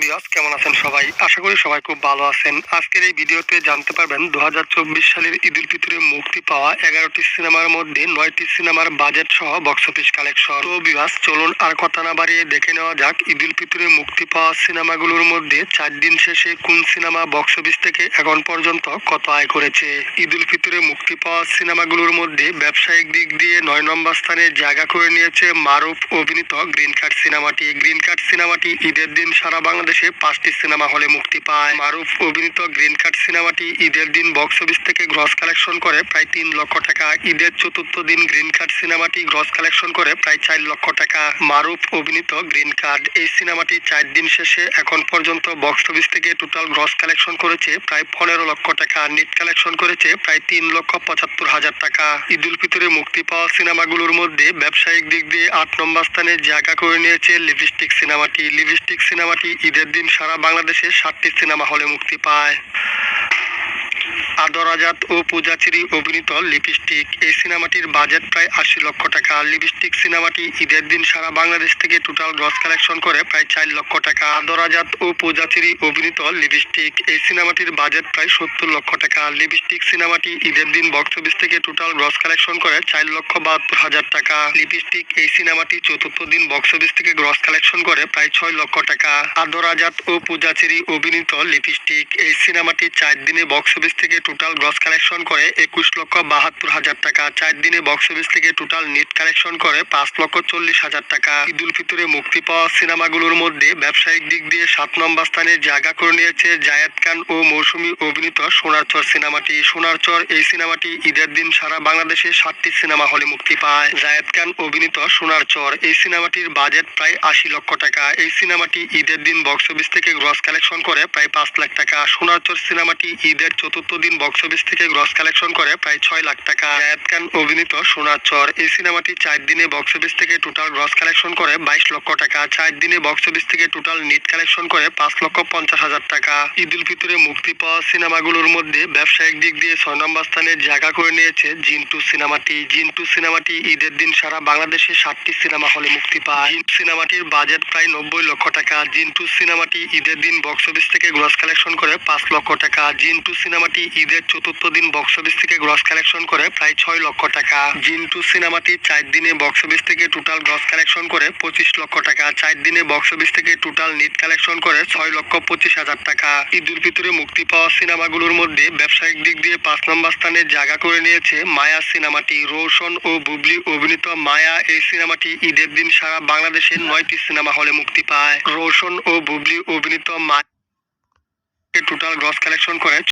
বিয়াস, কেমন আছেন সবাই? আশা করি সবাই খুব ভালো আছেন। আজকের এই ভিডিওতে জানতে পারবেন দু সালের ঈদ উল ফিতরে মুক্তি পাওয়া এগারোটি সিনেমার মধ্যে নয়টি সিনেমার বাজেট সহ বক্স অফিস কালেকশন তো বিয়াস, চলুন আর কথা না বাড়িয়ে দেখে নেওয়া যাক ঈদ উল ফিতরে মুক্তি পাওয়া সিনেমাগুলোর মধ্যে চার দিন শেষে কোন সিনেমা বক্স অফিস থেকে এখন পর্যন্ত কত আয় করেছে? ঈদ উল ফিতরে মুক্তি পাওয়া সিনেমাগুলোর মধ্যে ব্যবসায়িক দিক দিয়ে নয় নম্বর স্থানে জায়গা করে নিয়েছে মারুফ অভিনীত গ্রিন কার্ড সিনেমাটি। গ্রিন কার্ড সিনেমাটি ঈদের দিন সারা বাংলাদেশে পাঁচটি সিনেমা হলে মুক্তি পায়। মারুফ অভিনীত গ্রিন কার্ড সিনেমাটি ঈদের দিন বক্স অফিস থেকে গ্রস কালেকশন করে প্রায় তিন লক্ষ টাকা। ঈদের চতুর্থ দিন গ্রিন কার্ড সিনেমাটি গ্রস কালেকশন করে প্রায় চার লক্ষ টাকা। মারুফ অভিনীত গ্রিন কার্ড এই সিনেমাটি চার দিন শেষে এখন পর্যন্ত বক্স অফিস থেকে টোটাল গ্রস কালেকশন করেছে প্রায় পনেরো লক্ষ টাকা। নেট কালেকশন করেছে প্রায় তিন লক্ষ পঁচাত্তর হাজার টাকা। ঈদ উল ফিতরে মুক্তি পাওয়া সিনেমাগুলোর মধ্যে ব্যবসায়িক দিক দিয়ে আট নম্বর স্থানে জায়গা করে নিয়েছে লিপস্টিক সিনেমাটি। লিপস্টিক সিনেমাটি ঈদের দিন সারা বাংলাদেশে সাতটি সিনেমা হলে মুক্তি পায়। আদর আজাদ ও পূজাচিরি অভিনীত লিপস্টিক। এই সিনেমাটির বাজেট প্রায় আশি লক্ষ টাকা। লিপস্টিক সিনেমাটি ঈদের দিন সারা বাংলাদেশ থেকে টোটাল গ্রস কালেকশন করে প্রায় চার লক্ষ টাকা। আদর আজাদ ও পূজাচিরি অভিনীত লিপস্টিক। এই সিনেমাটির বাজেট প্রায় সত্তর লক্ষ টাকা। লিপস্টিক সিনেমাটি ঈদের দিন বক্স অফিস থেকে টোটাল গ্রস কালেকশন করে চার লক্ষ বাহাত্তর হাজার টাকা। লিপস্টিক এই সিনেমাটি চতুর্থ দিন বক্স অফিস থেকে গ্রস কালেকশন করে প্রায় ছয় লক্ষ টাকা। আদর আজাদ ও পূজাচিরি অভিনীত লিপস্টিক। এই সিনেমাটি চার দিনে বক্স অফিস থেকে টোটাল গ্রস কালেকশন করে একুশ লক্ষ বাহাত্তর হাজার টাকা। চার দিনে বক্স অফিস থেকে টোটাল নেট কালেকশন করে পাঁচ লক্ষ চল্লিশ হাজার টাকা। ঈদ উল ফিতরে মুক্তি পাওয়া সিনেমাগুলোর মধ্যে ব্যবসায়িক দিক দিয়ে সাত নম্বর স্থানে জায়গা করে নিয়েছে জায়েদ খান ও মৌসুমী অভিনীত সোনার চর সিনেমাটি। সোনার চর এই সিনেমাটি ঈদের দিন সারা বাংলাদেশে সাতটি সিনেমা হলে মুক্তি পায়। জায়েদ খান অভিনীত সোনার চর এই সিনেমাটির বাজেট প্রায় আশি লক্ষ টাকা। এই সিনেমাটি ঈদের দিন বক্স অফিস থেকে গ্রস কালেকশন করে প্রায় পাঁচ লাখ টাকা। সোনার চর সিনেমাটি ঈদের চতুর্থ দিন বক্স অফিস থেকে গ্রস কালেকশন করে প্রায় ছয় লাখ টাকা। জায়েদ খান অভিনীত সোনার চর। এই সিনেমাটি চার দিনে বক্স অফিস থেকে টোটাল গ্রস কালেকশন করে বাইশ লক্ষ টাকা। চার দিনে বক্স অফিস থেকে টোটাল নেট কালেকশন করে পাঁচ লক্ষ পঞ্চাশ হাজার টাকা। ঈদ উল ফিতরে মুক্তি পাওয়া সিনেমাগুলোর মধ্যে ব্যবসায়িক দিক দিয়ে ছয় নম্বর স্থানে জায়গা করে নিয়েছে জিন্টু সিনেমাটি জিন্টু সিনেমাটি ঈদের দিন সারা বাংলাদেশে ষাটটি সিনেমা হলে মুক্তি পায়। জিন্টু সিনেমাটির বাজেট প্রায় নব্বই লক্ষ টাকা। জিন্টু সিনেমাটি ঈদের দিন বক্স অফিস থেকে গ্রস কালেকশন করে পাঁচ লক্ষ টাকা। জিন্টু সিনেমাটি ঈদের চতুর্থ দিন বক্স অফিস থেকে গ্রস কালেকশন করে প্রায় ছয় লক্ষ টাকা। জিন্টু সিনেমাটি চার দিনে বক্স অফিস থেকে টোটাল গ্রস কালেকশন করে পঁচিশ লক্ষ টাকা। চার দিনে বক্স অফিস থেকে টোটাল নেট কালেকশন করে ছয় লক্ষ পঁচিশ হাজার টাকা। ঈদ উল ফিতরে মুক্তি পাওয়া সিনেমাগুলোর মধ্যে ব্যবসায়িক দিক দিয়ে পাঁচ নম্বর স্থানে জায়গা করে নিয়েছে মায়া সিনেমাটি। রোশন ও বুবলি অভিনীত মায়া এই সিনেমাটি ঈদের দিন সারা বাংলাদেশে নয়টি সিনেমা হলে মুক্তি পায়। রোশন ও বুবলি অভিনীত মায়া টোটাল গ্রস কালেকশন করে